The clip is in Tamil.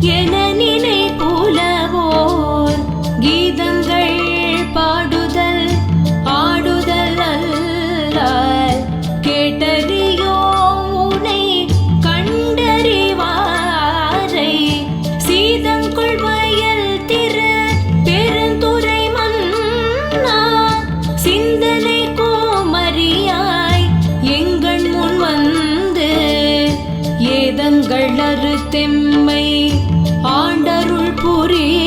¿Quién es? கருத்தெம்மை ஆண்டருள் புரிய